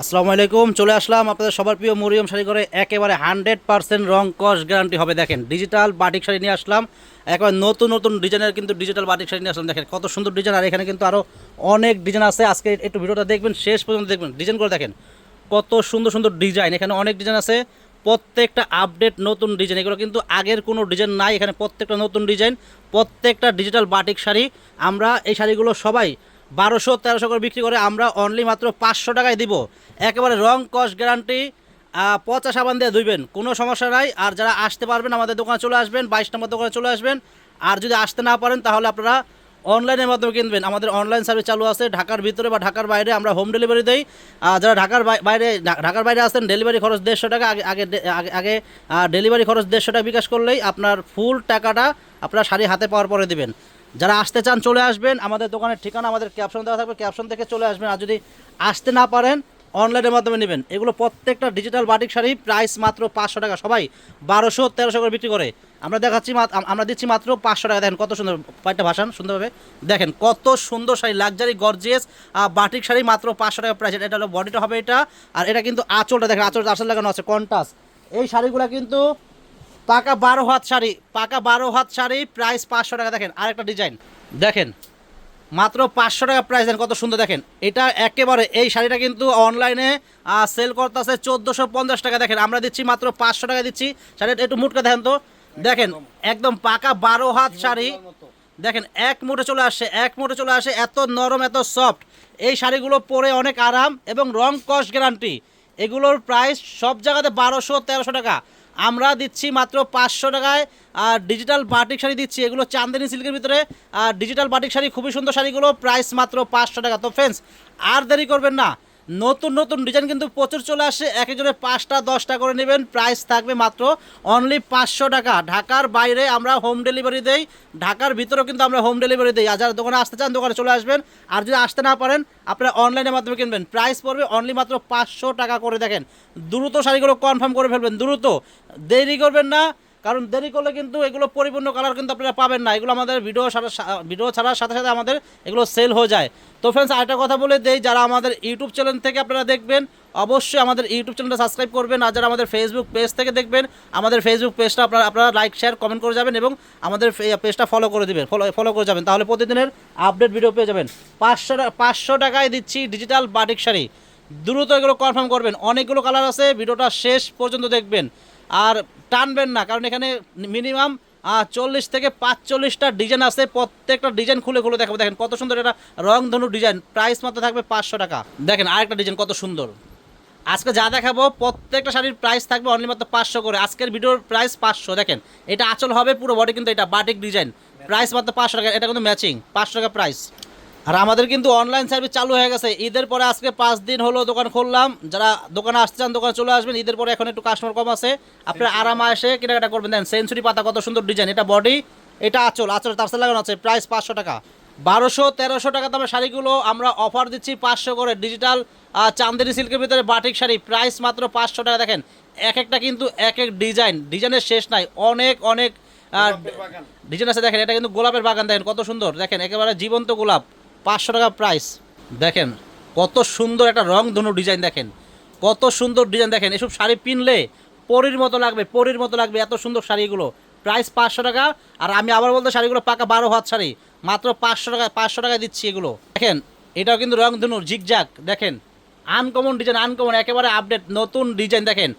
আসসালামু আলাইকুম, চলে আসলাম আপনাদের সবার প্রিয় মরিয়ম শাড়ি করে একেবারে হান্ড্রেড পার্সেন্ট রং কস গ্যারান্টি হবে। দেখেন ডিজিটাল বাটিক শাড়ি নিয়ে আসলাম। একবার নতুন নতুন ডিজাইনের কিন্তু ডিজিটাল বাটিক শাড়ি নিয়ে আসলাম। দেখেন, কত সুন্দর ডিজাইন আর এখানে কিন্তু আরও অনেক ডিজাইন আছে। আজকে একটু ভিডিওটা দেখবেন, শেষ পর্যন্ত দেখবেন। ডিজাইন করে দেখেন, কত সুন্দর সুন্দর ডিজাইন এখানে অনেক ডিজাইন আছে। প্রত্যেকটা আপডেট নতুন ডিজাইন এগুলো কিন্তু আগের কোনো ডিজাইন নাই। এখানে প্রত্যেকটা নতুন ডিজাইন প্রত্যেকটা ডিজিটাল বাটিক শাড়ি। আমরা এই শাড়িগুলো সবাই বারোশো, তেরোশো করে বিক্রি করে আমরা অনলি মাত্র পাঁচশো টাকায় দিব। একেবারে রং কস্ট গ্যারান্টি পচা সাবান দিয়ে ধুইবেন, কোনো সমস্যা নাই। আর যারা আসতে পারবেন, আমাদের দোকানে চলে আসবেন, বাইশ নম্বর দোকানে চলে আসবেন। আর যদি আসতে না পারেন, তাহলে আপনারা অনলাইনের মাধ্যমে কিনবেন। আমাদের অনলাইন সার্ভিস চালু আছে ঢাকার ভিতরে বা ঢাকার বাইরে, আমরা হোম ডেলিভারি দেই। যারা ঢাকার বাইরে ঢাকার বাইরে আসেন ডেলিভারি খরচ দেড়শো টাকা, আগে আগে আগে আগে ডেলিভারি খরচ দেড়শো টাকা বিকাশ করলেই আপনার ফুল টাকাটা আপনার শাড়ি হাতে পাওয়ার পরে দেবেন। যারা আসতে চান চলে আসবেন, আমাদের দোকানের ঠিকানা আমাদের ক্যাপশন দেওয়া থাকবে ক্যাপশন থেকে চলে আসবেন। আর যদি আসতে না পারেন অনলাইনের মাধ্যমে নেবেন। এগুলো প্রত্যেকটা ডিজিটাল বাটিক শাড়ি প্রাইস মাত্র পাঁচশো টাকা। সবাই বারোশো, তেরোশো করে বিক্রি করে। আমরা দেখাচ্ছি আমরা দিচ্ছি মাত্র পাঁচশো টাকা। দেখেন কত সুন্দর কয়েকটা ভাষান সুন্দরভাবে। দেখেন কত সুন্দর sari luxury gorgeous batik sari মাত্র পাঁচশো টাকা প্রাইস এটা হলো বডিটা হবে এটা। আর এটা কিন্তু আঁচলটা দেখেন আঁচলটা আসল লাগানো আছে কন্টাস এই শাড়িগুলো কিন্তু পাকা বারো হাত শাড়ি, পাকা বারো হাত শাড়ি প্রাইস পাঁচশো টাকা। দেখেন, আরেকটা ডিজাইন দেখেন, মাত্র পাঁচশো টাকা প্রাইস দেন কত সুন্দর, দেখেন। এটা একেবারে এই শাড়িটা কিন্তু অনলাইনে সেল করতেছে চোদ্দোশো পঞ্চাশ টাকা। দেখেন, আমরা দিচ্ছি মাত্র পাঁচশো টাকা দিচ্ছি। শাড়িটা একটু মুটকা দেখেন তো। দেখেন, একদম পাকা বারো হাত শাড়ি। দেখেন, এক মুঠে চলে আসে এক মুঠে চলে আসে এত নরম, এত সফট এই শাড়িগুলো পরে অনেক আরাম এবং রং কস্ট গ্যারান্টি এগুলোর প্রাইস সব জায়গাতে বারোশো, তেরোশো টাকা। আমরা দিচ্ছি মাত্র পাঁচশো টাকায়, আর ডিজিটাল বাটিক শাড়ি দিচ্ছি, এগুলো চান্দিনী সিল্কের ভিতরে, আর ডিজিটাল বাটিক শাড়ি খুবই সুন্দর শাড়িগুলো প্রাইস মাত্র পাঁচশো টাকা। তো ফ্রেন্ডস আর দেরি করবেন না নতুন নতুন ডিজাইন কিন্তু প্রচুর চলে আসে। এক একজনের পাঁচটা, দশটা করে নেবেন। প্রাইস থাকবে মাত্র অনলি পাঁচশো টাকা। ঢাকার বাইরে আমরা হোম ডেলিভারি দেই। ঢাকার ভিতরেও কিন্তু আমরা হোম ডেলিভারি দিই। আর যারা দোকানে আসতে চান, দোকানে চলে আসবেন। আর যদি আসতে না পারেন, আপনারা অনলাইনের মাধ্যমে কিনবেন। প্রাইস পড়বে অনলি মাত্র পাঁচশো টাকা করে। দেখেন, দ্রুত শাড়িগুলো কনফার্ম করে ফেলবেন। দ্রুত। দেরি করবেন না। কারণ দেরি করলে কিন্তু এগুলো পরিপূর্ণ কালার কিন্তু আপনারা পাবেন না। এগুলো আমাদের ভিডিও ছাড়া ভিডিও ছাড়ার সাথে সাথে আমাদের এগুলো সেল হয়ে যায়। তো ফ্রেন্ডস আরেকটা কথা বলে দেই, যারা আমাদের ইউটিউব চ্যানেল থেকে আপনারা দেখবেন, অবশ্যই আমাদের ইউটিউব চ্যানেলটা সাবস্ক্রাইব করবেন আর যারা আমাদের ফেসবুক পেজ থেকে দেখবেন, আমাদের ফেসবুক পেজটা আপনারা আপনারা লাইক শেয়ার কমেন্ট করে যাবেন এবং আমাদের পেজটা ফলো করে দিবেন। ফলো ফলো করে যাবেন। তাহলে প্রতিদিনের আপডেট ভিডিও পেয়ে যাবেন। পাঁচশো পাঁচশো টাকায় দিচ্ছি ডিজিটাল বাটিক শাড়ি। দ্রুত এগুলো কনফার্ম করবেন। অনেকগুলো কালার আছে ভিডিওটা শেষ পর্যন্ত দেখবেন। আর টানবেন না কারণ এখানে মিনিমাম চল্লিশ থেকে পাঁচচল্লিশটা ডিজাইন আছে। প্রত্যেকটা ডিজাইন খুলে খুলে দেখাবো। দেখেন কত সুন্দর এটা রং ধনু ডিজাইন। প্রাইস মাত্র থাকবে পাঁচশো টাকা। দেখেন আরেকটা ডিজাইন কত সুন্দর। আজকে যা দেখাবো প্রত্যেকটা শাড়ির প্রাইস থাকবে অনলি মাত্র পাঁচশো করে। আজকের ভিডিওর প্রাইস পাঁচশো। দেখেন এটা আচল হবে পুরো বডি কিন্তু এটা বাটিক ডিজাইন প্রাইস মাত্র পাঁচশো টাকা। এটা কিন্তু ম্যাচিং পাঁচশো টাকা প্রাইস আর আমাদের কিন্তু অনলাইন সার্ভিস চালু হয়ে গেছে। ঈদের পরে আজকে পাঁচ দিন হলো দোকান খুললাম। যারা দোকানে আসতে চান দোকানে চলে আসবেন। ঈদের পরে এখন একটু কাস্টমার কম আছে। আপনার আরাম এসে কেনাকাটা করবেন। দেন সেঞ্চুরি পাতা কত সুন্দর ডিজাইন এটা বডি এটা আঁচল। আঁচল তার সাথে লাগানো আছে। প্রাইস পাঁচশো টাকা। বারোশো তেরোশো টাকা দামের শাড়িগুলো আমরা অফার দিচ্ছি পাঁচশো করে। ডিজিটাল চান্দেরি সিল্কের ভিতরে বাটিক শাড়ি। প্রাইস মাত্র পাঁচশো টাকা। দেখেন এক একটা কিন্তু এক এক ডিজাইন ডিজাইনের শেষ নাই। অনেক অনেক ডিজাইন আছে। দেখেন এটা কিন্তু গোলাপের বাগান। দেখেন কত সুন্দর। দেখেন একেবারে জীবন্ত গোলাপ। পাঁচশো টাকা প্রাইস দেখেন, কত সুন্দর একটা রং ধনু ডিজাইন দেখেন। কত সুন্দর ডিজাইন দেখেন। এসব শাড়ি পিনলে পরির মতো লাগবে, পরির মতো লাগবে এত সুন্দর শাড়িগুলো। প্রাইস পাঁচশো টাকা, আর আমি আবার বলতে শাড়িগুলো পাকা বারো হাত শাড়ি। মাত্র পাঁচশো টাকা পাঁচশো টাকা দিচ্ছি এগুলো। দেখেন, এটাও কিন্তু রং ধনু ঝিকঝাক দেখেন। আনকমন ডিজাইন আনকমন একেবারে আপডেট নতুন ডিজাইন দেখেন।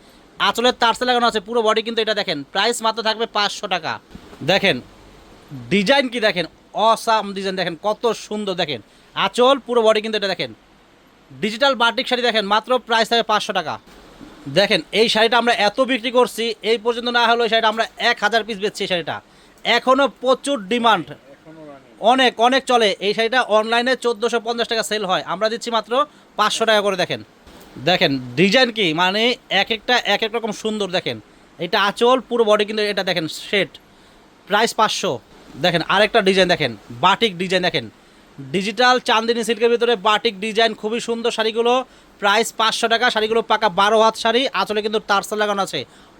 আঁচলের তারসে লাগানো আছে, পুরো বডি কিন্তু এটা দেখেন। প্রাইস মাত্র থাকবে পাঁচশো টাকা। দেখেন ডিজাইন কি দেখেন? অসাম ডিজাইন দেখেন, কত সুন্দর দেখেন। আঁচল, পুরো বডি কিন্তু এটা দেখেন। ডিজিটাল বাটিক শাড়ি দেখেন, মাত্র প্রাইস থাকবে পাঁচশো টাকা। দেখেন, এই শাড়িটা আমরা এত বিক্রি করছি, এই পর্যন্ত না হলেও এই শাড়িটা আমরা এক হাজার পিস বেচছি এই শাড়িটা। এখনও প্রচুর ডিমান্ড অনেক অনেক চলে। এই শাড়িটা অনলাইনে চোদ্দোশো পঞ্চাশ টাকা সেল হয়। আমরা দিচ্ছি মাত্র পাঁচশো টাকা করে, দেখেন। দেখেন ডিজাইন কি? মানে এক একটা, এক এক রকম সুন্দর, দেখেন। এটা আঁচল, পুরো বডি কিন্তু এটা দেখেন সেট প্রাইস পাঁচশো। দেখেন, আরেকটা ডিজাইন দেখেন বাটিক ডিজাইন দেখেন। ডিজিটাল চান্দিনী সিল্কের ভিতরে বাটিক ডিজাইন খুবই সুন্দর শাড়িগুলো প্রাইস পাঁচশো টাকা, শাড়িগুলো পাকা বারো হাত শাড়ি, আচলে কিন্তু তারসাল লাগানো আছে।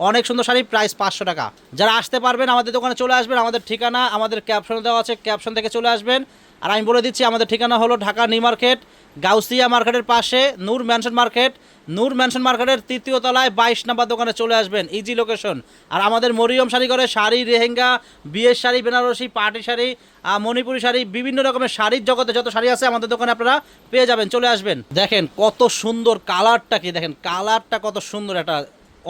অনেক সুন্দর শাড়ি প্রাইস পাঁচশো টাকা। যারা আসতে পারবেন, আমাদের দোকানে চলে আসবেন, আমাদের ঠিকানা, আমাদের ক্যাপশন দেওয়া আছে ক্যাপশন থেকে চলে আসবেন। আর আমি বলে দিচ্ছি, আমাদের ঠিকানা হলো ঢাকা নিউ মার্কেট, গাউসিয়া মার্কেটের পাশে, Noor mansion market. Noor mansion মার্কেটের তৃতীয় তলায় বাইশ নাম্বার দোকানে চলে আসবেন ইজি লোকেশন আর আমাদের মরিয়ম শাড়ি করে শাড়ি রেহেঙ্গা বিয়ের শাড়ি, বেনারসি, পার্টি শাড়ি মণিপুরি শাড়ি, বিভিন্ন রকমের শাড়ির জগতে যত শাড়ি আছে আমাদের দোকানে আপনারা পেয়ে যাবেন, চলে আসবেন। দেখেন কত সুন্দর কালারটা কি, দেখেন কালারটা কত সুন্দর, একটা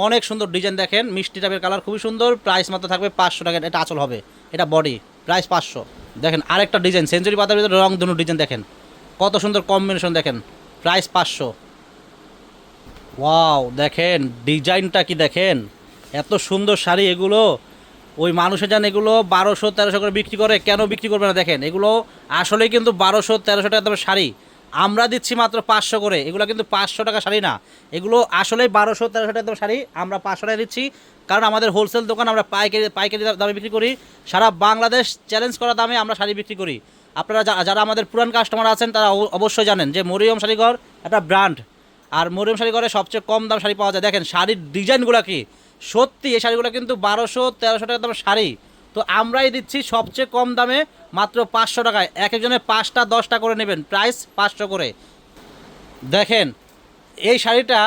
অনেক সুন্দর ডিজাইন দেখেন, মিষ্টি টাইপের কালার খুবই সুন্দর প্রাইস মাত্র থাকবে পাঁচশো টাকা, এটা আচল হবে, এটা বডি প্রাইস পাঁচশো। দেখেন, আরেকটা ডিজাইন, সেঞ্চুরি পাতার ভিতরে রং ধনু ডিজাইন, দেখেন। কত সুন্দর কম্বিনেশন দেখেন। প্রাইস পাঁচশো। ওয়াও, দেখেন, ডিজাইনটা কি দেখেন? এত সুন্দর শাড়ি এগুলো। ওই মানুষে যান এগুলো বারোশো তেরোশো করে বিক্রি করে, কেন বিক্রি করবে না? দেখেন, এগুলো আসলেই কিন্তু বারোশো তেরোশো টাকা দামের শাড়ি। আমরা দিচ্ছি মাত্র পাঁচশো করে। এগুলো কিন্তু পাঁচশো টাকা শাড়ি না। এগুলো আসলেই বারোশো, তেরোশো টাকা শাড়ি আমরা পাঁচশো টাকা দিচ্ছি। কারণ আমাদের হোলসেল দোকান আমরা পাইকারি পাইকারি দামে বিক্রি করি। সারা বাংলাদেশ চ্যালেঞ্জ করা দামে আমরা শাড়ি বিক্রি করি। আপনারা যারা আমাদের পুরান কাস্টমার আছেন, তারা অবশ্যই জানেন যে মরিয়ম শাড়িঘর একটা ব্র্যান্ড আর মরিয়ম শাড়ি ঘরে সবচেয়ে কম দাম শাড়ি পাওয়া যায়। দেখেন, শাড়ির ডিজাইনগুলো কি? সত্যি, এই শাড়িগুলো কিন্তু বারোশো, তেরোশো টাকা দাম শাড়ি। তো আমরাই দিচ্ছি সবচেয়ে কম দামে মাত্র পাঁচশো টাকায়। এক একজনের পাঁচটা, দশটা করে নেবেন। প্রাইস পাঁচশো করে। দেখেন, এই শাড়িটা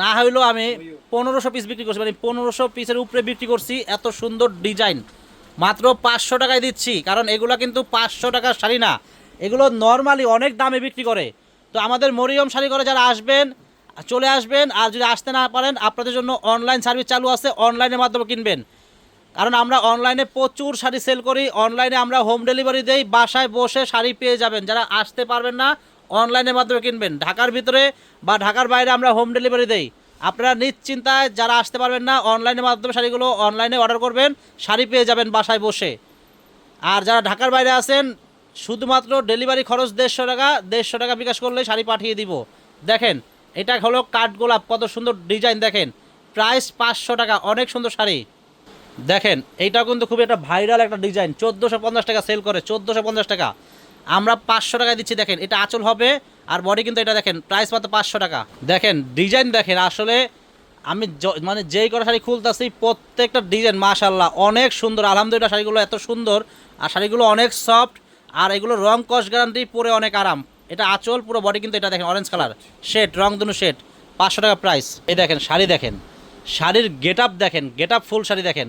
না হইলেও আমি পনেরোশো পিস বিক্রি করছি। মানে পনেরোশো পিসের উপরে বিক্রি করছি এত সুন্দর ডিজাইন। মাত্র পাঁচশো টাকায় দিচ্ছি, কারণ এগুলো কিন্তু পাঁচশো টাকার শাড়ি না। এগুলো নর্মালি অনেক দামে বিক্রি করে। তো আমাদের মরিয়ম শাড়ি করে যারা আসবেন, চলে আসবেন। আর যদি আসতে না পারেন, আপনাদের জন্য অনলাইন সার্ভিস চালু আছে। অনলাইনের মাধ্যমে কিনবেন। কারণ আমরা অনলাইনে প্রচুর শাড়ি সেল করি অনলাইনে আমরা হোম ডেলিভারি দেই, বাসায় বসে শাড়ি পেয়ে যাবেন। যারা আসতে পারবেন না অনলাইনের মাধ্যমে কিনবেন। ঢাকার ভিতরে বা ঢাকার বাইরে আমরা হোম ডেলিভারি দেই। আপনারা নিশ্চিন্তায় যারা আসতে পারবেন না অনলাইনের মাধ্যমে শাড়িগুলো অনলাইনে অর্ডার করবেন, শাড়ি পেয়ে যাবেন বাসায় বসে। আর যারা ঢাকার বাইরে আছেন, শুধুমাত্র ডেলিভারি খরচ দেড়শো টাকা দেড়শো টাকা বিকাশ করলে শাড়ি পাঠিয়ে দিব। দেখেন, এটা হলো কাঠগোলাপ, কত সুন্দর ডিজাইন দেখেন। প্রাইস পাঁচশো টাকা, অনেক সুন্দর শাড়ি। দেখেন, এইটাও কিন্তু খুবই একটা ভাইরাল একটা ডিজাইন চোদ্দোশো পঞ্চাশ টাকা সেল করে, চোদ্দোশো পঞ্চাশ টাকা। আমরা পাঁচশো টাকায় দিচ্ছি, দেখেন, এটা আঁচল হবে, আর বডি কিন্তু এটা দেখেন প্রাইস মাত্র পাঁচশো টাকা। দেখেন ডিজাইন দেখেন, আসলে আমি মানে যেই কটা শাড়ি খুলতেছি, প্রত্যেকটা ডিজাইন মাশাল্লাহ অনেক সুন্দর। আলহামদুলিল্লাহ, শাড়িগুলো এত সুন্দর, আর শাড়িগুলো অনেক সফট আর এগুলো রং কস গ্যারান্টি পরে অনেক আরাম। এটা আঁচল, পুরো বডি কিন্তু এটা দেখেন অরেঞ্জ কালার শেড রং দুনো শেড পাঁচশো টাকা প্রাইস এই দেখেন, শাড়ি দেখেন, শাড়ির গেট আপ দেখেন গেট আপ ফুল শাড়ি দেখেন।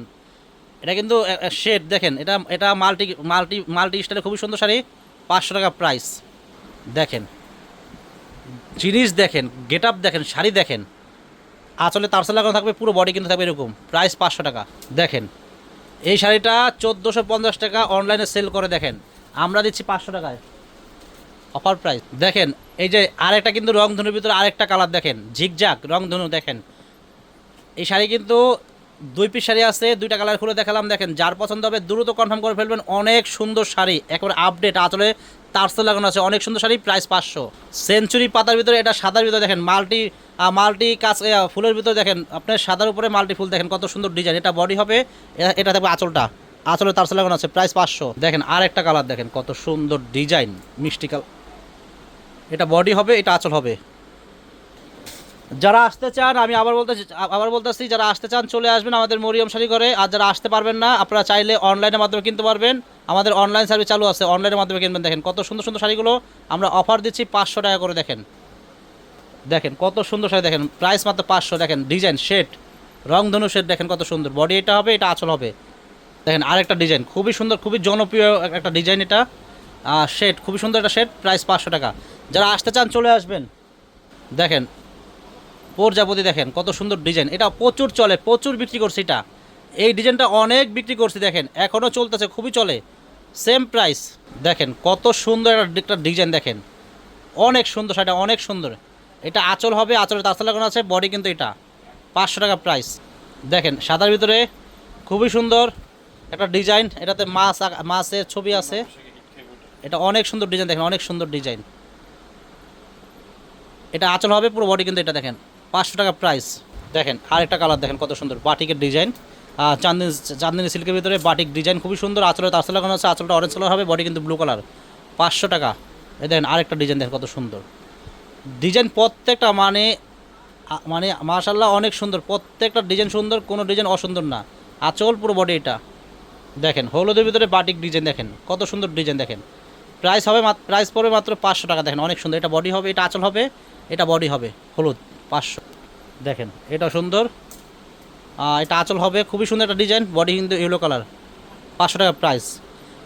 এটা কিন্তু শেড দেখেন, এটা এটা মাল্টি মাল্টি মাল্টি স্টাইলের খুবই সুন্দর শাড়ি, পাঁচশো টাকা প্রাইস দেখেন, জিনিস দেখেন গেট আপ দেখেন, শাড়ি দেখেন, আঁচলে তারসেল লাগানো থাকবে, পুরো বডি কিন্তু থাকবে এরকম প্রাইস পাঁচশো টাকা। দেখেন, এই শাড়িটা চোদ্দোশো পঞ্চাশ টাকা অনলাইনে সেল করে, দেখেন, আমরা দিচ্ছি পাঁচশো টাকায়। অফার প্রাইস দেখেন, এই যে আরেকটা কিন্তু রংধনুর ভিতরে আরেকটা কালার দেখেন, ঝিকঝাক রংধনু, দেখেন। এই শাড়ি কিন্তু দুই পিস শাড়ি আছে, দুইটা কালার খুলে দেখালাম। দেখেন, যার পছন্দ হবে দ্রুত কনফার্ম করে ফেলবেন। অনেক সুন্দর শাড়ি, একেবারে আপডেট আসলে তারসেল লাগানো আছে। অনেক সুন্দর শাড়ি প্রাইস পাঁচশো। সেঞ্চুরি পাতার ভিতরে, এটা সাদার ভিতরে দেখেন মাল্টি মাল্টি কাজ ফুলের ভিতরে দেখেন, আপনার সাদার উপরে মাল্টি ফুল, দেখেন কত সুন্দর ডিজাইন এটা বডি হবে এটা থাকবে আঁচলটা। আঁচলে তারসেল লাগানো আছে প্রাইস পাঁচশো। দেখেন আর একটা কালার দেখেন কত সুন্দর ডিজাইন মিষ্টি কালার এটা বডি হবে, এটা আঁচল হবে। যারা আসতে চান, আমি আবার বলতে আবার বলতেছি, যারা আসতে চান, চলে আসবেন আমাদের মরিয়ম শাড়ি করে আর যারা আসতে পারবেন না, আপনারা চাইলে অনলাইনের মাধ্যমে কিনতে পারবেন। আমাদের অনলাইন সার্ভিস চালু আছে, অনলাইনের মাধ্যমে কিনবেন। দেখেন, কত সুন্দর সুন্দর শাড়িগুলো আমরা অফার দিচ্ছি পাঁচশো টাকা করে, দেখেন। দেখেন, কত সুন্দর শাড়ি, দেখেন, প্রাইস মাত্র পাঁচশো, দেখেন, ডিজাইন, শেড, রংধনু শেড, দেখেন, কত সুন্দর। বডি এটা হবে, এটা আঁচল হবে। দেখেন, আরেকটা ডিজাইন, খুবই সুন্দর, খুবই জনপ্রিয় একটা ডিজাইন এটা। শেড, খুবই সুন্দর একটা শেড, প্রাইস পাঁচশো টাকা। যারা আসতে চান, চলে আসবেন। দেখেন প্রজাপতি দেখেন, কত সুন্দর ডিজাইন এটা প্রচুর চলে, প্রচুর বিক্রি করছে এটা। এই ডিজাইনটা অনেক বিক্রি করছি, দেখেন। এখনও চলতেছে, খুবই চলে। সেম প্রাইস দেখেন, কত সুন্দর একটা ডিজাইন দেখেন। অনেক সুন্দর সেটা অনেক সুন্দর। এটা আঁচল হবে আঁচলের তাস্তা লাগানো আছে বডি কিন্তু এটা। পাঁচশো টাকা প্রাইস দেখেন, সাদার ভিতরে খুবই সুন্দর একটা ডিজাইন এটাতে মাছ মাছের ছবি আছে। এটা অনেক সুন্দর ডিজাইন দেখেন, অনেক সুন্দর ডিজাইন এটা আঁচল হবে, পুরো বডি কিন্তু এটা, দেখেন। পাঁচশো টাকা প্রাইস দেখেন, আরেকটা কালার দেখেন কত সুন্দর বাটিকের ডিজাইন চান্দিনী চান্দিনী সিল্কের ভিতরে বাটিক ডিজাইন খুবই সুন্দর আঁচলে তারসেল লাগানো আছে, আঁচলটা অরেঞ্জ কালার হবে বডি কিন্তু ব্লু কালার পাঁচশো টাকা। এই দেখেন, আরেকটা ডিজাইন দেখেন কত সুন্দর। ডিজাইন প্রত্যেকটা মানে মানে মাশাল্লাহ অনেক সুন্দর, প্রত্যেকটা ডিজাইন সুন্দর, কোনো ডিজাইন অসুন্দর না। আঁচল পুরো বডি এটা। দেখেন, হলুদের ভিতরে বাটিক ডিজাইন দেখেন, কত সুন্দর ডিজাইন দেখেন। প্রাইস হবে প্রাইস পড়বে মাত্র পাঁচশো টাকা, দেখেন অনেক সুন্দর, এটা বডি হবে, এটা আঁচল হবে, এটা বডি হবে, হলুদ। পাঁচশো। দেখেন, এটা সুন্দর। এটা আঁচল হবে, খুবই সুন্দর একটা ডিজাইন, বডি কিন্তু ইয়েলো কালার পাঁচশো টাকা প্রাইস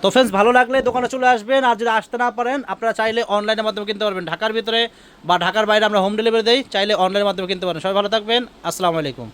তো ফ্রেন্ডস ভালো লাগলে দোকানে চলে আসবেন, আর যদি আসতে না পারেন, আপনারা চাইলে অনলাইনের মাধ্যমে কিনতে পারবেন। ঢাকার ভিতরে বা ঢাকার বাইরে আমরা হোম ডেলিভারি দিই, চাইলে অনলাইনের মাধ্যমে কিনতে পারেন। সবাই ভালো থাকবেন, আসসালামু আলাইকুম।